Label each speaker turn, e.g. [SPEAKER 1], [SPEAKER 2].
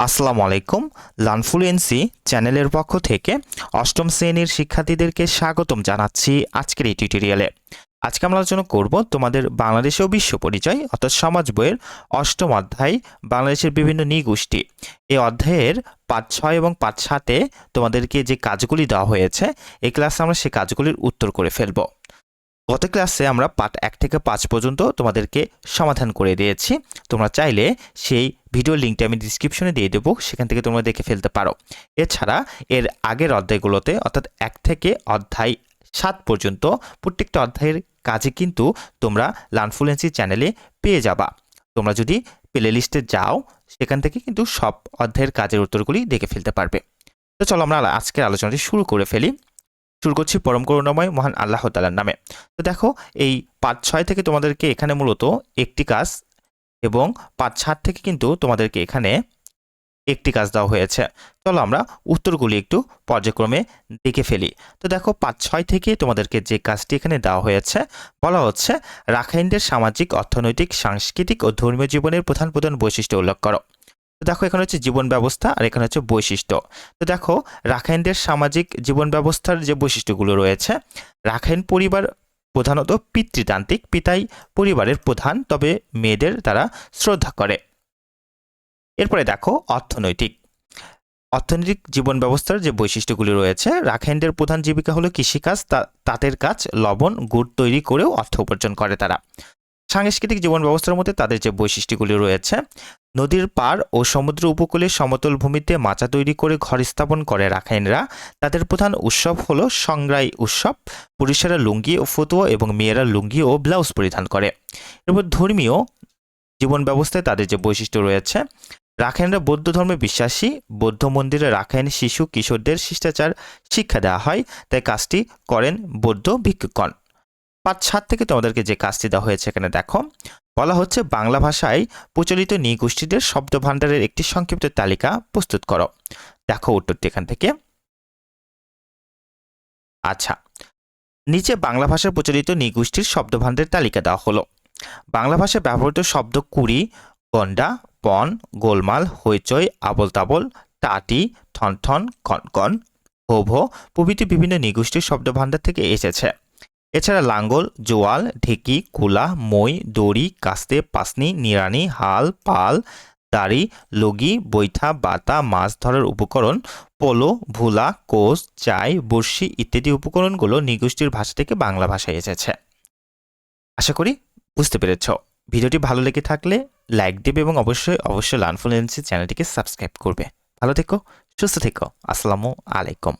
[SPEAKER 1] আসসালামু আলাইকুম লানফ্লুয়েন্সি চ্যানেলের পক্ষ থেকে অষ্টম শ্রেণির শিক্ষার্থীদেরকে স্বাগতম জানাচ্ছি আজকের এই টিউটোরিয়ালে আজকে আমরা আলোচনা করব তোমাদের বাংলাদেশ ও বিশ্ব পরিচয়, অর্থাৎ সমাজ বইয়ের অষ্টম অধ্যায়, বাংলাদেশের বিভিন্ন নৃগোষ্ঠী। এই অধ্যায়ের পাঁচ ছয় এবং পাঁচ সাতে তোমাদেরকে যে কাজগুলি দেওয়া হয়েছে, এই ক্লাসে আমরা সেই কাজগুলির উত্তর করে ফেলব। গত ক্লাসে আমরা পার্ট এক থেকে পাঁচ পর্যন্ত তোমাদেরকে সমাধান করে দিয়েছি। তোমরা চাইলে সেই ভিডিও লিঙ্কটা আমি ডিসক্রিপশনে দিয়ে দেবো, সেখান থেকে তোমরা দেখে ফেলতে পারো। এছাড়া এর আগের অধ্যায়গুলোতে, অর্থাৎ এক থেকে অধ্যায় সাত পর্যন্ত, প্রত্যেকটা অধ্যায়ের কাজে কিন্তু তোমরা লানফুলেন্সি চ্যানেলে পেয়ে যাবা। তোমরা যদি প্লে লিস্টে যাও, সেখান থেকে কিন্তু সব অধ্যায়ের কাজের উত্তরগুলি দেখে ফেলতে পারবে। তো চলো আমরা আজকের আলোচনাটি শুরু করে ফেলি। শুরু করছি পরম করুণাময় মহান আল্লাহ তালার নামে। তো দেখো, এই পাঁচ ছয় থেকে তোমাদেরকে এখানে মূলত একটি কাজ এবং পাঁচ সাত থেকে কিন্তু তোমাদেরকে এখানে একটি কাজ দেওয়া হয়েছে। চলো আমরা উত্তরগুলি একটু পর্যায়ক্রমে দেখে ফেলি। তো দেখো, পাঁচ ছয় থেকে তোমাদেরকে যে কাজটি এখানে দেওয়া হয়েছে, বলা হচ্ছে, রাখাইনদের সামাজিক, অর্থনৈতিক, সাংস্কৃতিক ও ধর্মীয় জীবনের প্রধান প্রধান বৈশিষ্ট্য উল্লেখ করো। তো দেখো, এখানে হচ্ছে জীবন ব্যবস্থা আর এখানে হচ্ছে বৈশিষ্ট্য। তো দেখো, রাখাইনদের সামাজিক জীবন ব্যবস্থার যে বৈশিষ্ট্যগুলো রয়েছে, রাখাইন পরিবার প্রধানত পিতৃতান্ত্রিক, পিতাই পরিবারের প্রধান, তবে মেয়েদের তারা শ্রদ্ধা করে। এরপরে দেখো, অর্থনৈতিক। অর্থনৈতিক জীবন ব্যবস্থার যে বৈশিষ্ট্যগুলি রয়েছে, রাখাইনদের প্রধান জীবিকা হলো কৃষিকাজ তাঁতের কাজ, লবণ, গুড় তৈরি করেও অর্থ উপার্জন করে তারা। সাংস্কৃতিক জীবন ব্যবস্থার মধ্যে তাদের যে বৈশিষ্ট্যগুলি রয়েছে, নদীর পার ও সমুদ্র উপকূলে সমতল ভূমিতে মাচা তৈরি করে ঘর স্থাপন করে রাখাইনরা। তাদের প্রধান উৎসব হলো সংগ্রাই উৎসব। পুরুষেরা লুঙ্গি ও ফতুয়া এবং মেয়েরা লুঙ্গি ও ব্লাউজ পরিধান করে। এরপর ধর্মীয় জীবন ব্যবস্থায় তাদের যে বৈশিষ্ট্য রয়েছে, রাখাইনরা বৌদ্ধ ধর্মে বিশ্বাসী। বৌদ্ধ মন্দিরে রাখাইন শিশু কিশোরদের শিষ্টাচার শিক্ষা দেওয়া হয়। তাই কাজটি করেন বৌদ্ধ ভিক্ষুকগণ। পাঁচ সাত থেকে তোমাদেরকে যে কাজটি দেওয়া হয়েছে এখানে দেখো। বলা হচ্ছে বাংলা ভাষায় প্রচলিত নৃগোষ্ঠীদের শব্দ ভাণ্ডারের একটি সংক্ষিপ্ত তালিকা প্রস্তুত করো। দেখো উত্তরটি এখান থেকে। আচ্ছা নিচে বাংলা ভাষায় প্রচলিত নৃগোষ্ঠীর শব্দভাণ্ডারের তালিকা দেওয়া হলো। বাংলা ভাষায় ব্যবহৃত শব্দ কুড়ি গন্ডা পন, গোলমাল, হইচই আবল তাবল টাটি ঠনঠন কনকন ভো ভো প্রভৃতি বিভিন্ন নৃগোষ্ঠীর শব্দভাণ্ডার থেকে এসেছে। এছাড়া লাঙ্গল, জোয়াল, ঢেকি, কুলা, মই, দড়ি, কাস্তে, পাসনি নিরানি হাল, পাল, দাড়ি, লগি, বৈঠা, বাতা, মাছ ধরার উপকরণ, পোলো, ভুলা কোষ চাই, বড়শি ইত্যাদি উপকরণগুলো নৃগোষ্ঠীর ভাষা থেকে বাংলা ভাষায় এসেছে। আশা করি বুঝতে পেরেছ। ভিডিওটি ভালো লেগে থাকলে লাইক দেবে এবং অবশ্যই অবশ্যই লানফুলেন্সি চ্যানেলটিকে সাবস্ক্রাইব করবে। ভালো থেকো, সুস্থ থেকো। আসসালামু আলাইকুম।